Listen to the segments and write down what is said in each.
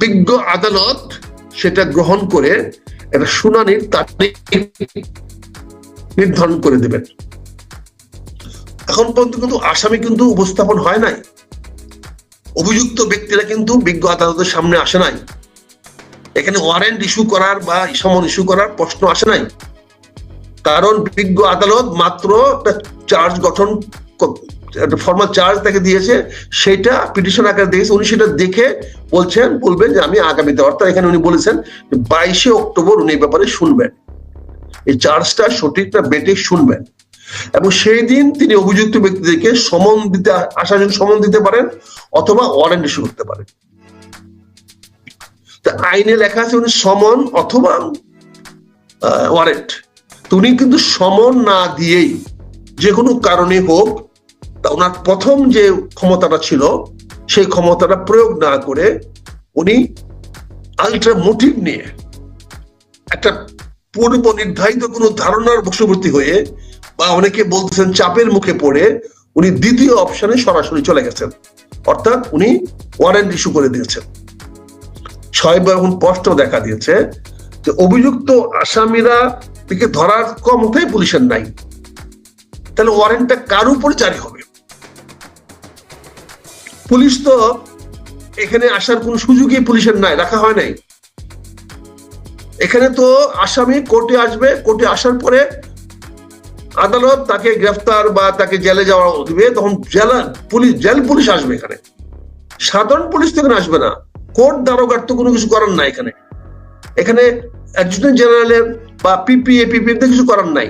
বিজ্ঞ আদালত সেটা গ্রহণ করে একটা শুনানির নির্ধারণ করে দেবেন। এখন পর্যন্ত কিন্তু আসামি কিন্তু উপস্থাপন হয় নাই। অভিযুক্ত ব্যক্তিরা কিন্তু বিজ্ঞ আদালতের সামনে আসে নাই। এখানে ওয়ারেন্ট ইস্যু করার বা সমন ইস্যু করার প্রশ্ন আসে নাই। কারণ বিজ্ঞ আদালত মাত্র চার্জ গঠন একটা ফর্মাল চার্জ তাকে দিয়েছে সেটা পিটিশন আকারে দিয়েছে উনি সেটা দেখে বলছেন, বলবেন যে আমি আগামীতে, অর্থাৎ এখানে উনি বলেছেন বাইশে অক্টোবর উনি এই ব্যাপারে শুনবেন। এই চার্জটা সঠিকটা বেটে শুনবেন। এবং সেই দিন তিনি অভিযুক্ত ব্যক্তিদেরকে সমন দিতে আসার জন্য সমন দিতে পারেন অথবা ওয়ারেন্ট ইস্যু করতে পারেন। আইনে লেখা আছে উনি সমন অথবা ওয়ারেন্ট উনি কিন্তু সমন না দিয়েই, যে কোনো কারণে হোক ওনার প্রথম যে ক্ষমতাটা ছিল, সেই ক্ষমতাটা প্রয়োগ না করে উনি আলট্রা মোটিভ নিয়ে একটা পূর্ব নির্ধারিত কোনো ধারণার বশবর্তী হয়ে বা অনেকে বলতেছেন চাপের মুখে পড়ে উনি দ্বিতীয় অপশনে সরাসরি চলে গেছেন। অর্থাৎ উনি ওয়ারেন্ট ইস্যু করে দিয়েছেন। বা এখন স্পষ্ট দেখা দিয়েছে যে অভিযুক্ত আসামিরা থেকে ধরার ক্ষমতাই পুলিশের নাই। তাহলে ওয়ারেন্টটা কার উপরে জারি হবে? পুলিশ তো এখানে আসার কোন সুযোগই পুলিশের নাই, রাখা হয় নাই। এখানে তো আসামি কোর্টে আসবে, কোর্টে আসার পরে আদালত তাকে গ্রেফতার বা তাকে জেলে যাওয়া দিবে, তখন জেলা পুলিশ, জেল পুলিশ আসবে এখানে। সাধারণ পুলিশ তো এখানে আসবে না। কোর্ট দারোগার তো কোনো কিছু করার নাই এখানে। এখানে অ্যাডজুটেন্ট জেনারেলের বা পিপিএ পিপি কিছু করার নাই।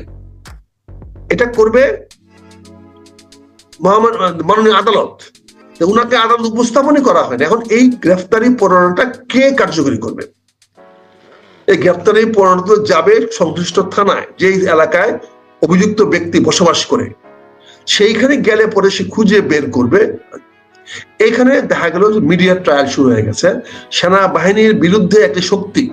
এটা করবে মাননীয় আদালত। উনাকে আদালত উপস্থাপনই করা হয়নি। এখন এই গ্রেফতারি পরোয়ানাটা কে কার্যকরী করবে? এই গ্রেফতারি পরোয়ানা যাবে সংশ্লিষ্ট থানায় যে এলাকায় অভিযুক্ত ব্যক্তি বসবাস করে। সেইখানে গেলে পরে সে খুঁজে বের করবে। এখানে দেখা গেল যে মিডিয়া ট্রায়াল শুরু হয়ে গেছে। সেনাবাহিনীর বিরুদ্ধে একটি শক্তি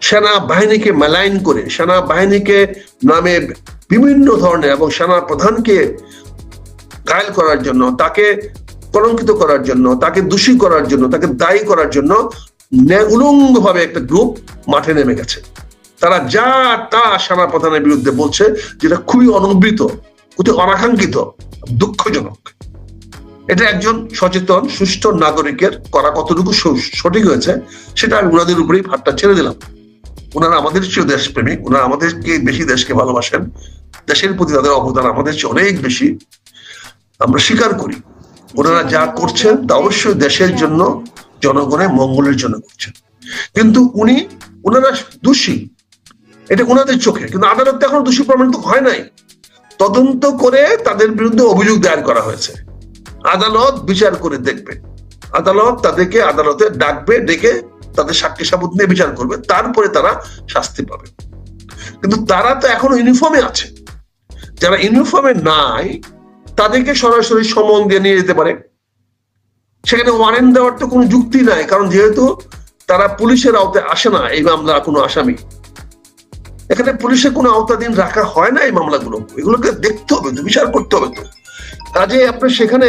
সেনা বাহিনীকে মেলাইন করে সেনা বাহিনীকে নামে বিভিন্ন ধরনের এবং সেনা প্রধানকে ঘায়ল করার জন্য তাকে কলঙ্কিত করার জন্য, তাকে দোষী করার জন্য, তাকে দায়ী করার জন্য উলঙ্গ ভাবে একটা গ্রুপ মাঠে নেমে গেছে। তারা যা তা সেনা প্রধানের বিরুদ্ধে বলছে, যেটা খুবই অনবৃত, অতি অনাকাঙ্ক্ষিত, দুঃখজনক। এটা একজন সচেতন, সুষ্ঠু নাগরিকের করা কতটুকু সঠিক হয়েছে, সেটা আমি ওনাদের উপরেই ভাতটা ছেড়ে দিলাম। ওনারা আমাদের চেয়েও দেশপ্রেমিক ওনারা আমাদেরকে বেশি দেশকে ভালোবাসেন। দেশের প্রতি তাদের অবদান আমাদের চেয়ে অনেক বেশি। আমরা স্বীকার করি ওনারা যা করছেন তা অবশ্যই দেশের জন্য, জনগণের মঙ্গলের জন্য করছেন। কিন্তু উনি ওনারা দোষী। এটা ওনাদের চোখে। কিন্তু আদালত এখনও দোষী প্রমাণিত হয় নাই। তদন্ত করে তাদের বিরুদ্ধে অভিযোগ দায়ের করা হয়েছে। আদালত বিচার করে দেখবে। আদালত তাদেরকে আদালতে ডাকবে, ডেকে তাদের সাক্ষী সাবুত নিয়ে বিচার করবে। তারপরে তারা শাস্তি পাবে। কিন্তু তারা তো এখনও ইউনিফর্মে আছে। যারা ইউনিফর্মে নাই তাদেরকে সরাসরি সমন দিয়ে নিয়ে যেতে পারে। সেখানে ওয়ারেন্ট দেওয়ার তো কোনো যুক্তি নাই, কারণ যেহেতু তারা পুলিশের আওতায় আসে না, এই মামলা কোনো আসামি। এখানে পুলিশের কোনো আওতাধীন রাখা হয় না এই মামলাগুলো। এগুলোকে দেখতে হবে তো বিচার করতে হবে। তো কাজে আপনি সেখানে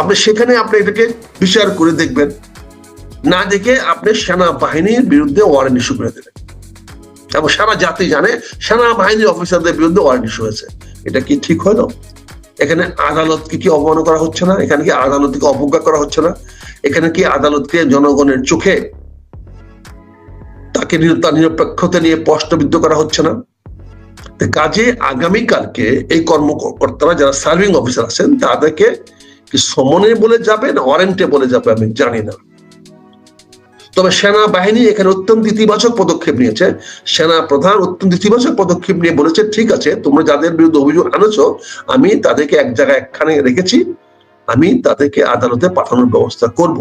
আপনি সেখানে আপনি এটাকে বিচার করে দেখবেন। না দেখে আপনি সেনাবাহিনীর বিরুদ্ধে ওয়ারেন্ট ইস্যু করে দেবেন। এবং সারা জাতি জানে, সেনাবাহিনীর অফিসারদের বিরুদ্ধে ওয়ারেন্ট ইস্যু হয়েছে। এটা কি ঠিক হলো? এখানে আদালতকে কি অবমাননা করা হচ্ছে না? এখানে কি আদালতকে অবজ্ঞা করা হচ্ছে না? এখানে কি আদালতকে জনগণের চোখে তাকে তার নিরপেক্ষতা নিয়ে প্রশ্নবিদ্ধ করা হচ্ছে না? কাজে আগামীকালকে এই কর্মকর্তারা যারা সার্ভিং অফিসার আছেন, তাদেরকে কি সমনে বলে যাবে না ওয়ারেন্টে বলে যাবে আমি জানি না। তবে সেনাবাহিনী এখানে অত্যন্ত ইতিবাচক পদক্ষেপ নিয়েছে। সেনা প্রধান অত্যন্ত ইতিবাচক পদক্ষেপ নিয়ে বলেছে, ঠিক আছে, তোমরা যাদের বিরুদ্ধে অভিযোগ আনেছো, আমি তাদেরকে এক জায়গায় একখানে রেখেছি। আমি তাদেরকে আদালতে পাঠানোর ব্যবস্থা করব।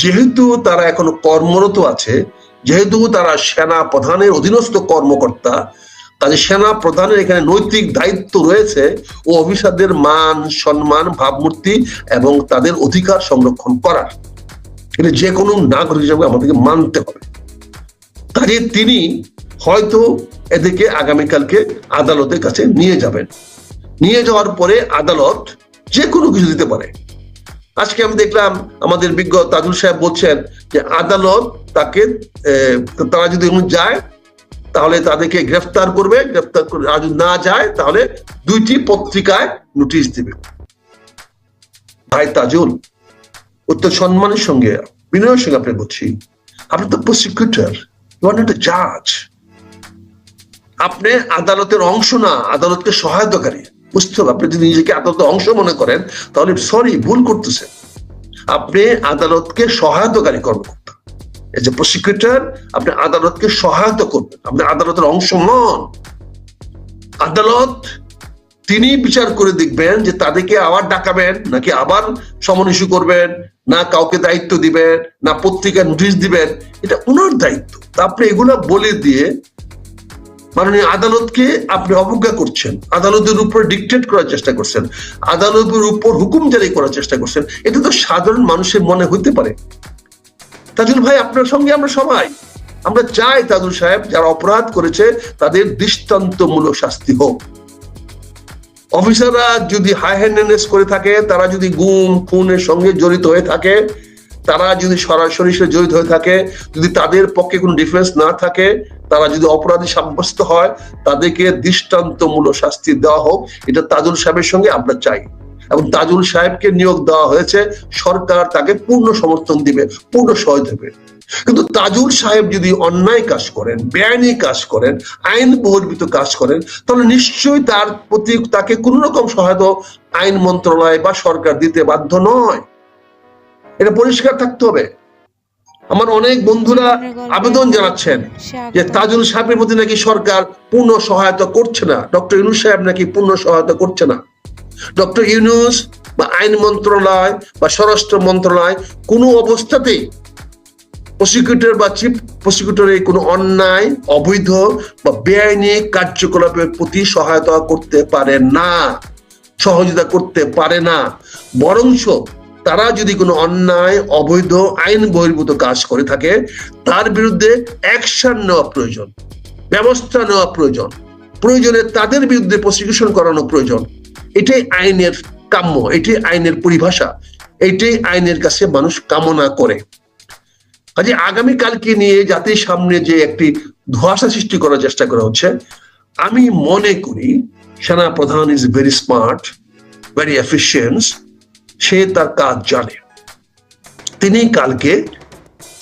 যেহেতু তারা এখনও কর্মরত আছে, যেহেতু তারা সেনা প্রধানের অধীনস্থ কর্মকর্তা, কাজে সেনা প্রধানের এখানে নৈতিক দায়িত্ব রয়েছে ও অফিসারদের মান, সম্মান, ভাবমূর্তি এবং তাদের অধিকার সংরক্ষণ করার। এটা যে কোনো নাগরিক হিসাবে আমাদেরকে মানতে হবে। কাজে তিনি হয়তো এদেরকে আগামীকালকে আদালতের কাছে নিয়ে যাবেন। নিয়ে যাওয়ার পরে আদালত যে কোনো কিছু দিতে পারে। আজকে আমি দেখলাম আমাদের বিজ্ঞ তাজুল সাহেব বলছেন যে আদালত তাকে তারা যদি যায়, তাহলে তাদেরকে গ্রেফতার করবে। গ্রেফতার করে আর যদি না যায়, তাহলে দুইটি পত্রিকায় নোটিশ দিবে। ভাই তাজুল অত্যন্ত সম্মানের সঙ্গে, বিনয়ের সঙ্গে আপনি বলছি, আপনি তো প্রসিকিউটর জাজ আপনি আদালতের অংশ না, আদালতকে সহায়তাকারী। বুঝতে হবে, আপনি যদি নিজেকে আদালতের অংশ মনে করেন, তাহলে সরি ভুল করতেছেন। আপনি আদালতকে সহায়তাকারী কর্মকর্তা। এই যে প্রসিকিউটর আপনি আদালতকে সহায়তা করবেন। আপনি আদালতের অংশ নন। আদালত, তিনি বিচার করে দেখবেন যে তাদেরকে আবার ডাকাবেন, নাকি আবার সমন ইস্যু করবেন না কাউকে দায়িত্ব দিবেন, না পত্রিকা নোটিশ দিবেন, এটা ওনার দায়িত্ব। আপনি এগুলা বলে দিয়ে মাননীয় আদালতকে আপনি অবজ্ঞা করছেন। আদালতের উপর ডিকটেট করার চেষ্টা করছেন। আদালতের উপর হুকুম জারি করার চেষ্টা করছেন। এটা তো সাধারণ মানুষের মনে হইতে পারে। তাজুল ভাই, আপনার সঙ্গে আমরা সবাই। আমরা চাই তাজুল সাহেব, যারা অপরাধ করেছে, তাদের দৃষ্টান্তমূলক শাস্তি হোক। অফিসাররা যদি হাই হ্যান্ডেডনেস করে থাকে, তারা যদি গুম, খুনের সঙ্গে জড়িত হয়ে থাকে, তারা যদি সরাসরি সে জড়িত হয়ে থাকে, যদি তাদের পক্ষে কোনো ডিফেন্স না থাকে, তারা যদি অপরাধী সাব্যস্ত হয়, তাদেরকে দৃষ্টান্তমূলক শাস্তি দেওয়া হোক, এটা তাজুল সাহেবের সঙ্গে আমরা চাই। এবং তাজুল সাহেবকে নিয়োগ দেওয়া হয়েছে সরকার তাকে পূর্ণ সমর্থন দিবে পূর্ণ সহায় দেবে। কিন্তু তাজুল সাহেব যদি অন্যায় কাজ করেন বেআইনি কাজ করেন আইন বহির্ভূত কাজ করেন তাহলে নিশ্চয়ই তার প্রতি তাকে কোন রকম সহায়তা আইন মন্ত্রণালয় বা সরকার দিতে বাধ্য নয়। এটা পরিষ্কার থাকতে হবে। আমার অনেক বন্ধুরা আবেদন জানাচ্ছেন যে তাজুল সাহেবের প্রতি নাকি সরকার পূর্ণ সহায়তা করছে না ডক্টর ইউনুস সাহেব নাকি পূর্ণ সহায়তা করছে না। ডক্টর ইউনুস বা আইন মন্ত্রণালয় বা স্বরাষ্ট্র মন্ত্রণালয় কোনো অবস্থাতেই প্রসিকিউটর বা চিফ প্রসিকিউটরের কোনো অন্যায়, অবৈধ বা বেআইনি কার্যকলাপের প্রতি সহায়তা করতে পারে না, সহযোগিতা করতে পারে না। বরঞ্চ তারা যদি কোনো অন্যায়, অবৈধ, আইন বহির্ভূত কাজ করে থাকে, তার বিরুদ্ধে অ্যাকশন নেওয়া প্রয়োজন, ব্যবস্থা নেওয়া প্রয়োজন। প্রয়োজনে তাদের বিরুদ্ধে প্রসিকিউশন করানো প্রয়োজন। এটাই আইনের কাম্য, এটাই আইনের পরিভাষা, এটাই আইনের কাছে মানুষ কামনা করে। কাজে আগামীকালকে নিয়ে জাতির সামনে যে একটি ধোয়াশা সৃষ্টি করার চেষ্টা করা হচ্ছে, আমি মনে করি সেনা প্রধান is very smart very efficiency সে তার কাজ জানে। তিনি কালকে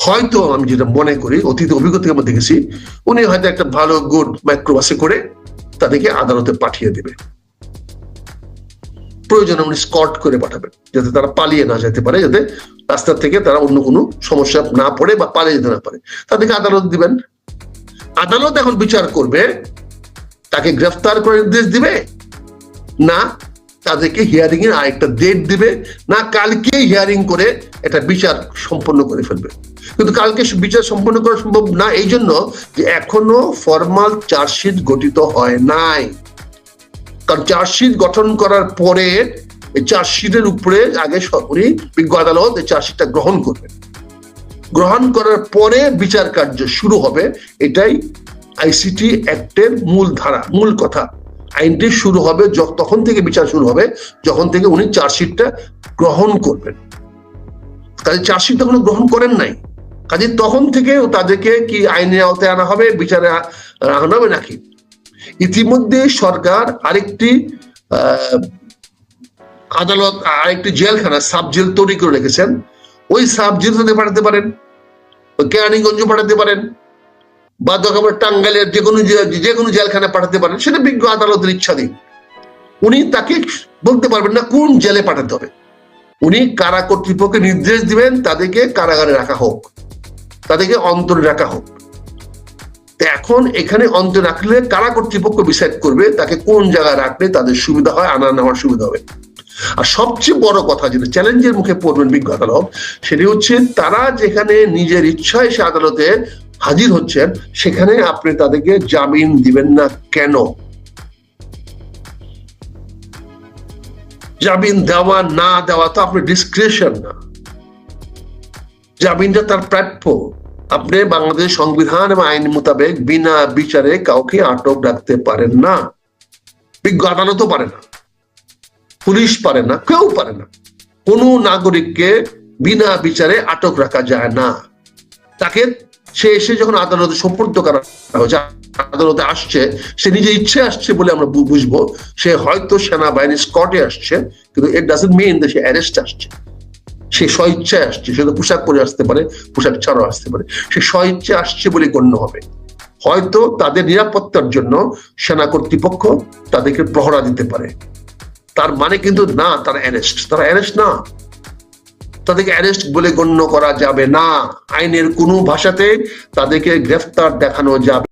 হয়তো আমি যেটা মনে করি, অতীত অভিজ্ঞতা আমরা দেখেছি, উনি হয়তো একটা ভালো গুড মাইক্রোবাসে করে তাদেরকে আদালতে পাঠিয়ে দেবে। প্রয়োজনে উনি স্কট করে পাঠাবেন, যাতে তারা পালিয়ে না যেতে পারে, যাতে রাস্তা থেকে তারা অন্য কোনো সমস্যা না পড়ে বা পালিয়ে যেতে না পারে। তাদেরকে আদালত দিবেন। আদালত এখন বিচার করবে, তাকে গ্রেফতার করে নির্দেশ দিবে, না তাদেরকে হিয়ারিং এর আরেকটা ডেট দিবে, না কালকে হিয়ারিং করে এটা বিচার সম্পন্ন করে ফেলবে। কিন্তু কালকে বিচার সম্পন্ন করা সম্ভব না এই জন্য যে এখনও ফর্মাল চার্জশিট গঠিত হয় নাই। কারণ চার্জশিট গঠন করার পরে এই চার্জশিটের উপরে আগে উনি বিজ্ঞ আদালত এই চার্জশিটটা গ্রহণ করবেন। গ্রহণ করার পরে বিচার কার্য শুরু হবে। এটাই আইসিটি অ্যাক্টের মূল ধারা, মূল কথা। আইনটি শুরু হবে তখন থেকে বিচার শুরু হবে, যখন থেকে উনি চার্জশিটটা গ্রহণ করবেন। কাজে চার্জশিট তখন গ্রহণ করেন নাই। কাজে তখন থেকে তাদেরকে কি আইনের আওতায় আনা হবে, বিচারে আনা হবে নাকি? ইতিমধ্যে সরকার আরেকটি আদালত, আরেকটি জেলখানা সাব জেল তৈরি করে রেখেছেন। ওই সাব জেল পাঠাতে পারেন? কেরানীগঞ্জ পাঠাতে পারেন? বা দরকার টাঙ্গাইলের যে কোনো যে কোনো জেলখানা পাঠাতে পারেন, সেটা বিজ্ঞ আদালতের ইচ্ছাধীন উনি তাকে বলতে পারবেন না কোন জেলে পাঠাতে হবে। উনি কারা কর্তৃপক্ষকে নির্দেশ দিবেন, তাদেরকে কারাগারে রাখা হোক, তাদেরকে অন্তরে রাখা হোক। এখন এখানে অন্তর রাখলে কারা কর্তৃপক্ষ ডিসাইড করবে? তাকে কোন জায়গায় রাখলে তাদের সুবিধা হয় আনা নেওয়ার সুবিধা হবে? আর সবচেয়ে বড় কথা যেটা চ্যালেঞ্জের মুখে পড়বেন বিজ্ঞ আদালত, সেটি হচ্ছে তারা যেখানে নিজের ইচ্ছায় সে আদালতে হাজির হচ্ছেন, সেখানে আপনি তাদেরকে জামিন দিবেন না কেন? জামিন দেওয়া না দেওয়া তো আপনি ডিসক্রিপশন না। জামিনটা তার প্রাপ্য। আপনি বাংলাদেশ সংবিধান এবং আইন মোতাবেক বিনা বিচারে কাউকে আটক রাখতে পারেন না। বিজ্ঞ আদালতও পারে না। পুলিশ পারে না, কেউ পারে না। কোনো নাগরিককে বিনা বিচারে আটক রাখা যায় না। তাকে সে এসে যখন আদালতে সম্পর্ক করা হয়েছে, আদালতে আসছে, সে নিজে ইচ্ছে আসছে বলে আমরা বুঝব। সে হয়তো সেনাবাহিনী স্কটে আসছে, কিন্তু it doesn't mean say arrest আসছে। সে স্বইচ্ছায় আসছে, সে তো পোশাক পরে আসতে পারে, পোশাক ছাড়াও আসতে পারে। সে স্বইচ্ছে আসছে বলে গণ্য হবে। হয়তো তাদের নিরাপত্তার জন্য সেনা কর্তৃপক্ষ তাদেরকে প্রহরা দিতে পারে। তার মানে কিন্তু না, তারা অ্যারেস্ট। তারা অ্যারেস্ট না। তাদেরকে অ্যারেস্ট বলে গণ্য করা যাবে না। আইনের কোনো ভাষাতে তাদেরকে গ্রেফতার দেখানো যাবে